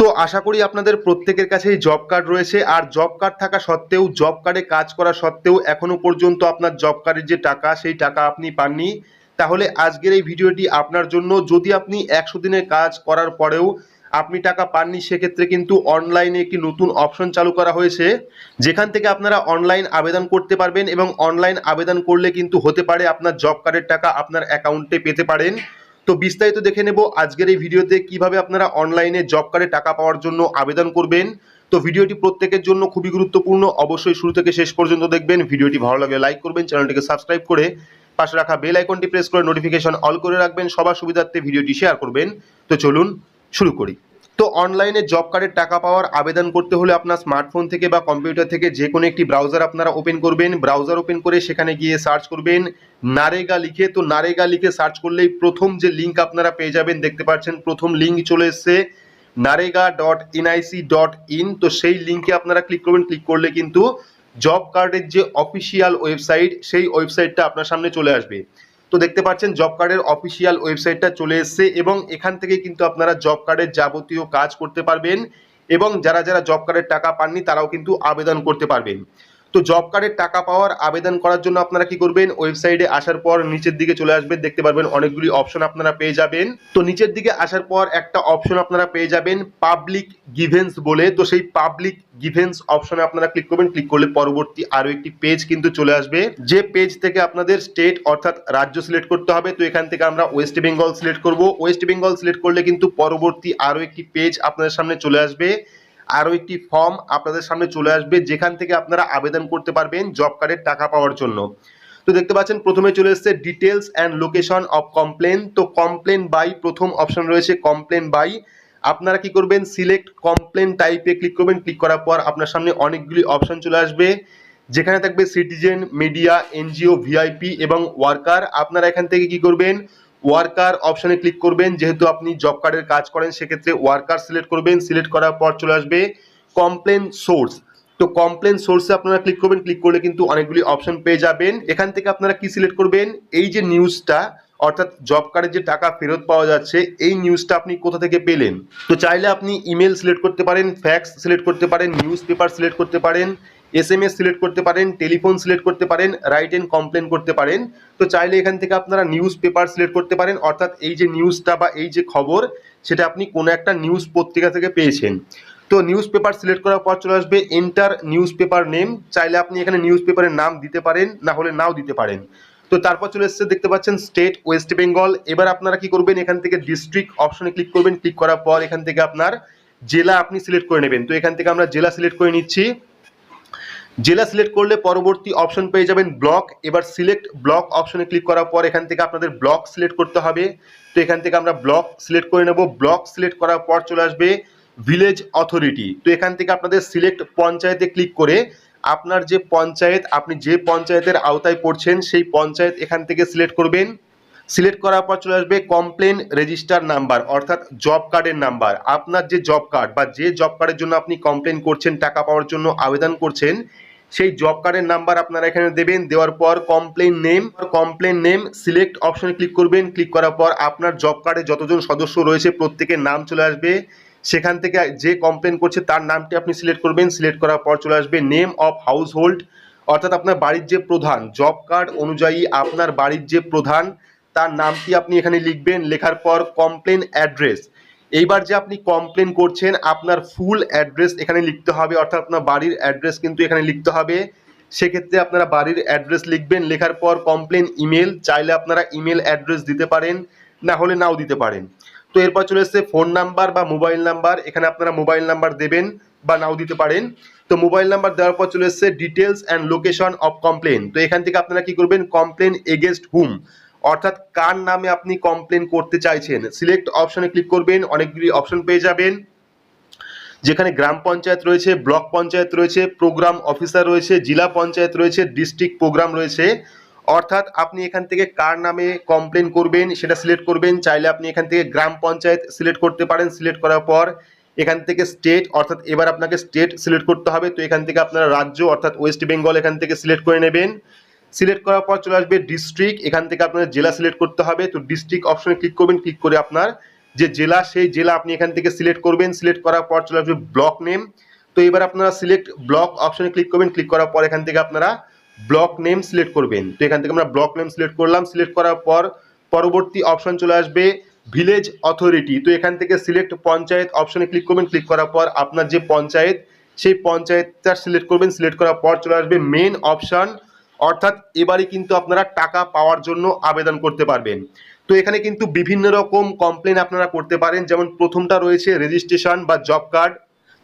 তো আশা করি আপনাদের প্রত্যেকের কাছেই জব কার্ড রয়েছে। আর জব কার্ড থাকা সত্ত্বেও জব কার্ডে কাজ করা সত্ত্বেও এখনও পর্যন্ত আপনার জব কার্ডের যে টাকা, সেই টাকা আপনি পাননি। তাহলে আজকের এই ভিডিওটি আপনার জন্য। যদি আপনি একশো দিনের কাজ করার পরেও আপনি টাকা পাননি, সেক্ষেত্রে কিন্তু অনলাইনে একটি নতুন অপশন চালু করা হয়েছে। যেখান থেকে আপনারা অনলাইন আবেদন করতে পারবেন এবং অনলাইন আবেদন করলে কিন্তু হতে পারে আপনার জব কার্ডের টাকা আপনার অ্যাকাউন্টে পেতে পারেন। তো বিস্তারিত দেখে নেব আজকের এই ভিডিওতে কীভাবে আপনারা অনলাইনে জব কার্ডে টাকা পাওয়ার জন্য আবেদন করবেন। তো ভিডিওটি প্রত্যেকের জন্য খুবই গুরুত্বপূর্ণ। অবশ্যই শুরু থেকে শেষ পর্যন্ত দেখবেন। ভিডিওটি ভালো লাগলে লাইক করবেন, চ্যানেলটিকে সাবস্ক্রাইব করে পাশে রাখা বেল আইকনটি প্রেস করে নোটিফিকেশন অল করে রাখবেন। সবার সুবিধার্থে ভিডিওটি শেয়ার করবেন। তো চলুন শুরু করি। তো অনলাইনে জব কার্ডের টাকা পাওয়ার আবেদন করতে হলে আপনার স্মার্টফোন থেকে বা কম্পিউটার থেকে যে কোনো একটি ব্রাউজার আপনারা ওপেন করবেন। ব্রাউজার ওপেন করে সেখানে গিয়ে সার্চ করবেন। নারেগা লিখে, তো নারেগা লিখে সার্চ করলেই প্রথম যে লিঙ্ক আপনারা পেয়ে যাবেন, দেখতে পাচ্ছেন প্রথম লিঙ্ক চলে এসছে NREGA dot NIC dot in তো সেই লিঙ্কে আপনারা ক্লিক করবেন ক্লিক করলে কিন্তু জব কার্ডের যে অফিসিয়াল ওয়েবসাইট সেই ওয়েবসাইটটা আপনার সামনে চলে আসবে। তো দেখতে পাচ্ছেন জব কার্ডের অফিসিয়াল ওয়েবসাইটটা চলে এসছে এবং এখান থেকে কিন্তু আপনারা জব কার্ডের যাবতীয় কাজ করতে পারবেন এবং যারা যারা জব কার্ডের টাকা পাননি তারাও কিন্তু আবেদন করতে পারবেন। তো জব কার্ডের টাকা পাওয়ার আবেদন করার জন্য আপনারা কি করবেন? ওয়েবসাইটে আসার পর নিচের দিকে চলে আসবেন, দেখতে পারবেন অনেকগুলি অপশন আপনারা পেয়ে যাবেন। তো নিচের দিকে আসার পর একটা অপশন আপনারা পেয়ে যাবেন পাবলিক গিভেন্স বলে। তো সেই পাবলিক গিভেন্স অপশনে আপনারা ক্লিক করবেন ক্লিক করলে পরবর্তী আরও একটি পেজ কিন্তু চলে আসবে। যে পেজ থেকে আপনাদের স্টেট অর্থাৎ রাজ্য সিলেক্ট করতে হবে, তো এখান থেকে আমরা ওয়েস্ট বেঙ্গল সিলেক্ট করব। ওয়েস্ট বেঙ্গল সিলেক্ট করলে কিন্তু পরবর্তী আরও একটি পেজ আপনাদের সামনে চলে আসবে। আরও একটি ফর্ম আপনাদের সামনে চলে আসবে, যেখান থেকে আপনারা আবেদন করতে পারবেন জব কার্ডের টাকা পাওয়ার জন্য। তো দেখতে পাচ্ছেন, প্রথমে চলে এসেছে details and location of complain তো কমপ্লেন বাই প্রথম অপশন রয়েছে কমপ্লেন বাই আপনারা কি করবেন সিলেক্ট কমপ্লেন টাইপে ক্লিক করবেন। ক্লিক করার পর আপনার সামনে অনেকগুলি অপশন চলে আসবে। যেখানে থাকবে সিটিজেন মিডিয়া এনজিও ভিআইপি এবং ওয়ার্কার আপনারা এখান থেকে কি করবেন ওয়ার্কার অপশনে ক্লিক করবেন। যেহেতু আপনি জব কার্ডের কাজ করেন, সেক্ষেত্রে ওয়ার্কার সিলেক্ট করবেন। সিলেক্ট করার পর চলে আসবে কমপ্লেন সোর্স তো কমপ্লেন সোর্সে আপনারা ক্লিক করবেন। ক্লিক করলে কিন্তু অনেকগুলি অপশন পেয়ে যাবেন। এখান থেকে আপনারা কি সিলেক্ট করবেন? এই যে নিউজটা অর্থাৎ জব কার্ডের যে টাকা ফেরত পাওয়া যাচ্ছে, এই নিউজটা আপনি কোথা থেকে পেলেন? তো চাইলে আপনি ইমেল সিলেক্ট করতে পারেন ফ্যাক্স সিলেক্ট করতে পারেন নিউজ পেপার সিলেক্ট করতে পারেন। এস এম এস সিলেক্ট করতে পারেন টেলিফোন সিলেক্ট করতে পারেন রাইট এন্ড কমপ্লেন করতে পারেন। তো চাইলে এখান থেকে আপনারা নিউজ পেপার সিলেক্ট করতে পারেন, অর্থাৎ এই যে নিউজটা বা এই যে খবর, সেটা আপনি কোনো একটা নিউজ পত্রিকা থেকে পেয়েছেন। তো নিউজ পেপার সিলেক্ট করার পর চলে আসবে এন্টার নিউজ পেপার নেম চাইলে আপনি এখানে নিউজ পেপারের নাম দিতে পারেন, না হলে নাও দিতে পারেন। তো তারপর চলে এসছে, দেখতে পাচ্ছেন স্টেট ওয়েস্ট বেঙ্গল এবার আপনারা কি করবেন, এখান থেকে ডিস্ট্রিক্ট অপশনে ক্লিক করবেন। ক্লিক করার পর এখান থেকে আপনার জেলা আপনি সিলেক্ট করে নেবেন। তো এখান থেকে আমরা জেলা সিলেক্ট করে নিচ্ছি। জেলা সিলেক্ট করলে পরবর্তী অপশন পেয়ে যাবেন ব্লক। এবার সিলেক্ট ব্লক অপশনে ক্লিক করার পর এখান থেকে আপনাদের ব্লক সিলেক্ট করতে হবে। তো এখান থেকে আমরা ব্লক সিলেক্ট করে নেব। ব্লক সিলেক্ট করার পর চলে আসবে ভিলেজ অথরিটি। তো এখান থেকে আপনাদের সিলেক্ট পঞ্চায়েতে ক্লিক করে আপনার যে পঞ্চায়েত, আপনি যে পঞ্চায়েতের আওতায় পড়ছেন, সেই পঞ্চায়েত এখান থেকে সিলেক্ট করবেন। সিলেক্ট করার পর চলে আসবে কমপ্লেন রেজিস্টার নাম্বার, অর্থাৎ জব কার্ডের নাম্বার। আপনার যে জব কার্ড বা যে জব কার্ডের জন্য আপনি কমপ্লেন করছেন, টাকা পাওয়ার জন্য আবেদন করছেন সেই জব কার্ডের নাম্বার আপনারা এখানে দেবেন, দেওয়ার পর complain name complain name select অপশনে ক্লিক করবেন ক্লিক করার পর আপনার জব কার্ডে যতজন সদস্য রয়েছে প্রত্যেকের নাম চলে আসবে। সেখান থেকে যে কমপ্লেন করছে তার নামটি আপনি সিলেক্ট করবেন সিলেক্ট করার পর চলে আসবে নেম অফ হাউস হোল্ড অর্থাৎ আপনার বাড়ির যে প্রধান। জব কার্ড অনুযায়ী আপনার বাড়ির যে প্রধান, তার নামটি আপনি এখানে লিখবেন, লেখার পর কমপ্লেন অ্যাড্রেস এইবার যে আপনি কমপ্লেন করছেন, আপনার ফুল অ্যাড্রেস এখানে লিখতে হবে, অর্থাৎ আপনার বাড়ির অ্যাড্রেস কিন্তু এখানে লিখতে হবে। সেক্ষেত্রে আপনারা বাড়ির অ্যাড্রেস লিখবেন, লেখার পর কমপ্লেন ইমেল চাইলে আপনারা ইমেল অ্যাড্রেস দিতে পারেন, না হলে নাও দিতে পারেন। তো এরপর চলে এসছে ফোন নাম্বার বা মোবাইল নাম্বার এখানে আপনারা মোবাইল নাম্বার দেবেন বা নাও দিতে পারেন। তো মোবাইল নাম্বার দেওয়ার পর চলে এসছে details and location of complain তো এখান থেকে আপনারা কি করবেন কমপ্লেন এগেনস্ট হুম অর্থাৎ কার নামে আপনি কমপ্লেন করতে চাইছেন? সিলেক্ট অপশনে ক্লিক করবেন, অনেকগুলি অপশন পেয়ে যাবেন। যেখানে গ্রাম পঞ্চায়েত রয়েছে, ব্লক পঞ্চায়েত রয়েছে প্রোগ্রাম অফিসার রয়েছে, জেলা পঞ্চায়েত রয়েছে ডিস্ট্রিক্ট প্রোগ্রাম রয়েছে। অর্থাৎ আপনি এখান থেকে কার নামে কমপ্লেন করবেন সেটা সিলেক্ট করবেন। চাইলে আপনি এখান থেকে গ্রাম পঞ্চায়েত সিলেক্ট করতে পারেন। সিলেক্ট করার পর এখান থেকে স্টেট অর্থাৎ এবার আপনাকে স্টেট সিলেক্ট করতে হবে। তো এখান থেকে আপনারা রাজ্য, অর্থাৎ ওয়েস্ট বেঙ্গল এখান থেকে সিলেক্ট করে নেবেন। সিলেক্ট করার পর চলে আসবে ডিস্ট্রিক্ট এখান থেকে আপনার জেলা সিলেক্ট করতে হবে। তো ডিস্ট্রিক্ট অপশনে ক্লিক করবেন ক্লিক করে আপনার যে জেলা, সেই জেলা আপনি এখান থেকে সিলেক্ট করবেন। সিলেক্ট করার পর চলে আসবে ব্লক নেম তো এবার আপনারা সিলেক্ট ব্লক অপশনে ক্লিক করবেন। ক্লিক করার পর এখান থেকে আপনারা ব্লক নেম সিলেক্ট করবেন। তো এখান থেকে আমরা ব্লক নেম সিলেক্ট করলাম। সিলেক্ট করার পর পরবর্তী অপশন চলে আসবে ভিলেজ অথরিটি তো এখান থেকে সিলেক্ট পঞ্চায়েত অপশনে ক্লিক করবেন। ক্লিক করার পর আপনার যে পঞ্চায়েত, সেই পঞ্চায়েতটা সিলেক্ট করবেন। সিলেক্ট করার পর চলে আসবে মেন অপশন অর্থাৎ এবারে কিন্তু আপনারা টাকা পাওয়ার জন্য আবেদন করতে পারবেন। তো এখানে কিন্তু বিভিন্ন রকম কমপ্লেন আপনারা করতে পারেন। যেমন প্রথমটা রয়েছে রেজিস্ট্রেশন বা জব কার্ড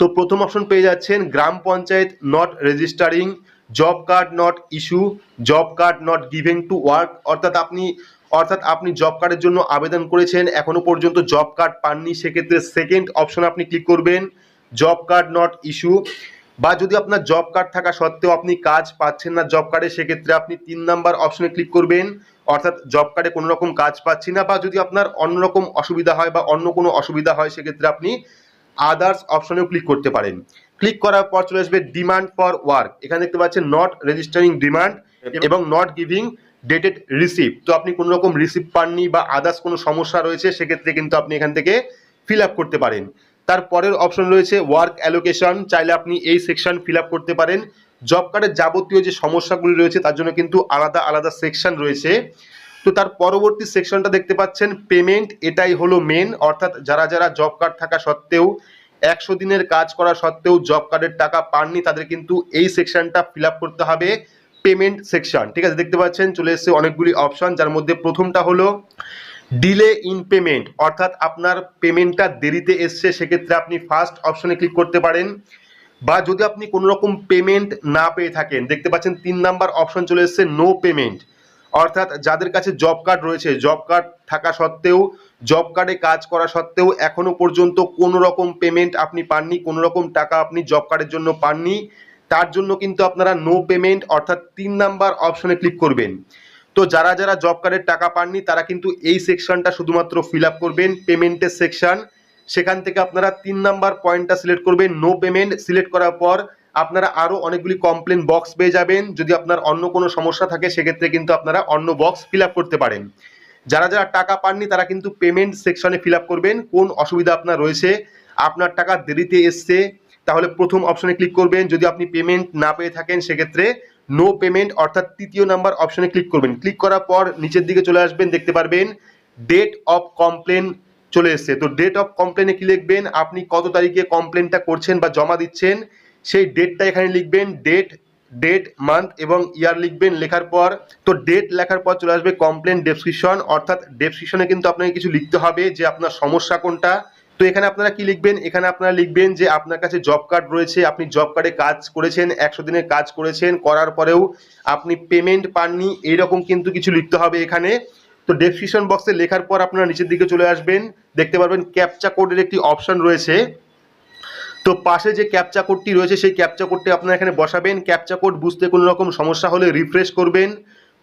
তো প্রথম অপশন পেয়ে যাচ্ছেন গ্রাম panchayat not registering job card not issue job card not given to work অর্থাৎ আপনি অর্থাৎ আপনি জব কার্ডের জন্য আবেদন করেছেন, এখনও পর্যন্ত জব কার্ড পাননি, সেক্ষেত্রে সেকেন্ড অপশন আপনি ক্লিক করবেন জব কার্ড নট ইস্যু বা যদি আপনার জব কার্ড থাকা সত্ত্বেও আপনি কাজ পাচ্ছেন না জব কার্ডে সেক্ষেত্রে আপনি তিন নাম্বার অপশনে ক্লিক করবেন। অর্থাৎ জব কার্ডে কোনো রকম কাজ পাচ্ছি না বা যদি আপনার অন্যরকম অসুবিধা হয় বা অন্য কোনো অসুবিধা হয়, সেক্ষেত্রে আপনি আদার্স অপশনেও ক্লিক করতে পারেন। ক্লিক করার পর চলে আসবে ডিমান্ড ফর ওয়ার্ক এখানে দেখতে পাচ্ছেন নট রেজিস্টারিং ডিমান্ড এবং নট গিভিং ডেটেড রিসিভ তো আপনি কোনো রকম রিসিভ পাননি বা আদার্স কোনো সমস্যা রয়েছে, সেক্ষেত্রে কিন্তু আপনি এখান থেকে ফিল আপ করতে পারেন। তার পরের অপশন রয়েছে ওয়ার্ক অ্যালোকেশন চাইলে আপনি এই সেকশন ফিল করতে পারেন। জব কার্ডের যাবতীয় যে সমস্যাগুলি রয়েছে, তার জন্য কিন্তু আলাদা আলাদা সেকশন রয়েছে। তো তার পরবর্তী সেকশনটা দেখতে পাচ্ছেন পেমেন্ট এটাই হলো মেন অর্থাৎ যারা যারা জব কার্ড থাকা সত্ত্বেও, একশো দিনের কাজ করা সত্ত্বেও জব কার্ডের টাকা পাননি, তাদের কিন্তু এই সেকশনটা ফিল করতে হবে পেমেন্ট সেকশন ঠিক আছে, দেখতে পাচ্ছেন, চলে এসেছে অনেকগুলি অপশন যার মধ্যে প্রথমটা হলো ডিলে ইন পেমেন্ট অর্থাৎ আপনার পেমেন্টটা দেরিতে এসছে, সেক্ষেত্রে আপনি ফার্স্ট অপশনে ক্লিক করতে পারেন। বা যদি আপনি কোনো রকম পেমেন্ট না পেয়ে থাকেন, দেখতে পাচ্ছেন তিন নাম্বার অপশন চলে এসেছে নো পেমেন্ট অর্থাৎ যাদের কাছে জব কার্ড রয়েছে জব কার্ড থাকা সত্ত্বেও জব কার্ডে কাজ করা সত্ত্বেও এখনও পর্যন্ত কোনো রকম পেমেন্ট আপনি পাননি কোনো রকম টাকা আপনি জব কার্ডের জন্য পাননি, তার জন্য কিন্তু আপনারা নো পেমেন্ট অর্থাৎ তিন নাম্বার অপশনে ক্লিক করবেন। তো যারা যারা জব কার্ডের টাকা পাননি, তারা কিন্তু এই সেকশনটা শুধুমাত্র ফিল করবেন পেমেন্টের সেকশন সেখান থেকে আপনারা তিন নাম্বার পয়েন্টটা সিলেক্ট করবেন নো পেমেন্ট সিলেক্ট করার পর আপনারা আরও অনেকগুলি কমপ্লেন বক্স পেয়ে যাবেন। যদি আপনার অন্য কোনো সমস্যা থাকে, সেক্ষেত্রে কিন্তু আপনারা অন্য বক্স ফিল করতে পারেন। যারা যারা টাকা পাননি, তারা কিন্তু পেমেন্ট সেকশনে ফিল করবেন। কোন অসুবিধা আপনার রয়েছে, আপনার টাকা দেরিতে এসছে, তাহলে প্রথম অপশনে ক্লিক করবেন। যদি আপনি পেমেন্ট না পেয়ে থাকেন, সেক্ষেত্রে নো পেমেন্ট অর্থাৎ তৃতীয় নাম্বার অপশনে ক্লিক করবেন। ক্লিক করার পর নিচের দিকে চলে আসবেন, দেখতে পারবেন ডেট অফ কমপ্লেন চলে এসছে। তো ডেট অফ কমপ্লেনে কি লিখবেন? আপনি কত তারিখে কমপ্লেনটা করছেন বা জমা দিচ্ছেন? সেই ডেটটা এখানে লিখবেন ডেট ডেট মান্থ এবং ইয়ার লিখবেন। লেখার পর, তো ডেট লেখার পর চলে আসবে কমপ্লেন ডেসক্রিপশন অর্থাৎ ডেসক্রিপশনে কিন্তু আপনাকে কিছু লিখতে হবে যে আপনার সমস্যা কোনটা। তো এখানে আপনারা কি লিখবেন? এখানে আপনারা লিখবেন যে আপনার কাছে জব কার্ড রয়েছে, আপনি জব কার্ডে কাজ করেছেন, একশো দিনের কাজ করেছেন, করার পরেও আপনি পেমেন্ট পাননি, এইরকম কিন্তু কিছু লিখতে হবে এখানে। তো ডেসক্রিপশন বক্সে লেখার পর আপনারা নিচের দিকে চলে আসবেন, দেখতে পারবেন ক্যাপচা কোডের একটি অপশন রয়েছে। তো পাশে যে ক্যাপচা কোডটি রয়েছে, সেই ক্যাপচা কোডটি আপনারা এখানে বসাবেন। ক্যাপচা কোড বুঝতে কোনো রকম সমস্যা হলে রিফ্রেশ করবেন।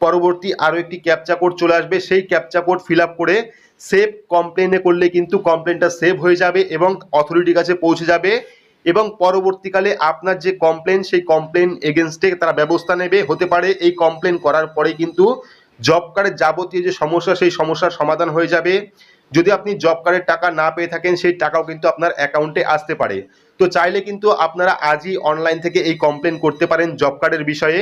পরবর্তী আরও একটি ক্যাপচা কোড চলে আসবে, সেই ক্যাপচা কোড ফিল করে সেভ কমপ্লেনে করলে কিন্তু কমপ্লেনটা সেভ হয়ে যাবে এবং অথরিটির কাছে পৌঁছে যাবে এবং পরবর্তীকালে আপনার যে কমপ্লেন সেই কমপ্লেন এগেনস্টে তারা ব্যবস্থা নেবে। হতে পারে এই কমপ্লেন করার পরে কিন্তু জব কার্ডের যাবতীয় যে সমস্যা, সেই সমস্যার সমাধান হয়ে যাবে। যদি আপনি জব কার্ডের টাকা না পেয়ে থাকেন, সেই টাকাও কিন্তু আপনার অ্যাকাউন্টে আসতে পারে। তো চাইলে কিন্তু আপনারা আজই অনলাইন থেকে এই কমপ্লেন করতে পারেন জব কার্ডের বিষয়ে।